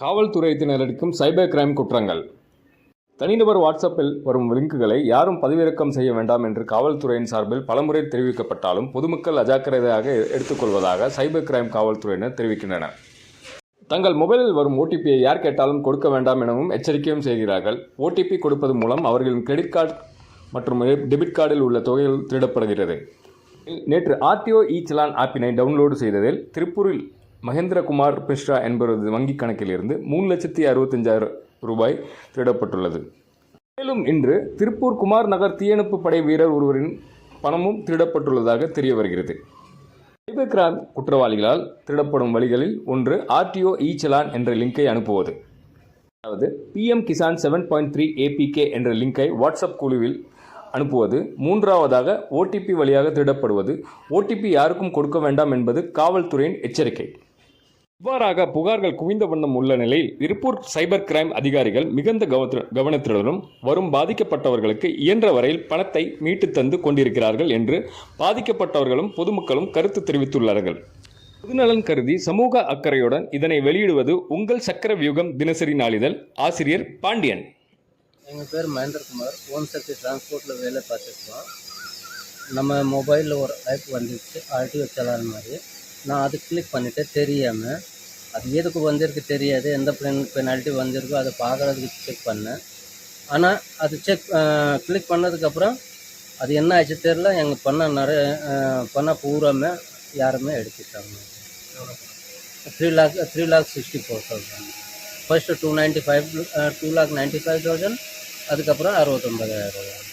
காவல்துறையினர் cyber crime குற்றங்கள். தனிநபர் வாட்ஸ்அப்பில் வரும் லிங்குகளை யாரும் பதிவிறக்கம் செய்ய வேண்டாம் என்று காவல்துறையின் சார்பில் பலமுறை தெரிவிக்கப்பட்டாலும் பொதுமக்கள் அஜாக்கிரதையாக எடுத்துக்கொள்வதாக சைபர் கிரைம் காவல்துறையினர் தெரிவிக்கின்றனர். தங்கள் மொபைலில் வரும் ஓடிபியை யார் கேட்டாலும் கொடுக்க வேண்டாம் எனவும் எச்சரிக்கையும் செய்கிறார்கள். ஓடிபி கொடுப்பது மூலம் அவர்களின் கிரெடிட் கார்டு மற்றும் டெபிட் கார்டில் உள்ள தொகைகள் திருடப்படுகிறது. நேற்று ஆர்டிஓ இ சலான் ஆப்பினை டவுன்லோடு செய்ததில் திருப்பூரில் மகேந்திரகுமார் மிஸ்ரா என்பவரது வங்கிக் கணக்கிலிருந்து மூணு லட்சத்தி அறுபத்தஞ்சாயிரம் ரூபாய் திருடப்பட்டுள்ளது. மேலும் இன்று திருப்பூர் குமார் நகர் தீயணைப்பு படை வீரர் ஒருவரின் பணமும் திருடப்பட்டுள்ளதாக தெரிய வருகிறது சைபர் கிராம் குற்றவாளிகளால் திருடப்படும் வழிகளில் ஒன்று ஆர்டிஓ இ சலான் என்ற லிங்கை அனுப்புவது. அதாவது PM Kisan seven point three APK என்ற லிங்கை வாட்ஸ்அப் குழுவில் அனுப்புவது. மூன்றாவதாக ஓடிபி வழியாக திருடப்படுவது. ஓடிபி யாருக்கும் கொடுக்க வேண்டாம் என்பது காவல்துறையின் எச்சரிக்கை. இவ்வாறாக புகார்கள் குவிந்த வண்ணம் உள்ள நிலையில் திருப்பூர் சைபர் கிரைம் அதிகாரிகள் மிகுந்த கவனத்துடனும் வரும் பாதிக்கப்பட்டவர்களுக்கு இயன்ற வரையில் பணத்தை மீட்டு தந்து கொண்டிருக்கிறார்கள் என்று பாதிக்கப்பட்டவர்களும் பொதுமக்களும் கருத்து தெரிவித்துள்ளார்கள். பொதுநலன் கருதி சமூக அக்கறையுடன் இதனை வெளியிடுவது உங்கள் சக்கர வியூகம் தினசரி நாளிதழ். ஆசிரியர் பாண்டியன். எங்கள் பேர் மகேந்திரகுமார். ஓம் சக்தி டிரான்ஸ்போர்ட்டில் வேலை பார்த்துருக்கோம் நம்ம மொபைலில் ஒரு ஆப் வந்துச்சு. ஆர்டிஓ சலான் மாதிரி. நான் அது கிளிக் பண்ணிவிட்டு தெரியாமல் அது எதுக்கு வந்திருக்கு தெரியாது எந்த பென் பெனால்ட்டி வந்திருக்கோ அதை பார்க்குறதுக்கு செக் பண்ணேன். ஆனால் அது செக் கிளிக் பண்ணதுக்கப்புறம் அது என்ன ஆச்சு தெரில எங்கள் பண்ண நிறைய பண்ண பூராமே யாருமே எடுத்துட்டாங்க. Three lakh three lakh sixty four thousand first two ninety five two lakh ninety five thousand அதுக்கப்புறம் அறுபத்தொம்பதாயிரம் ரூபா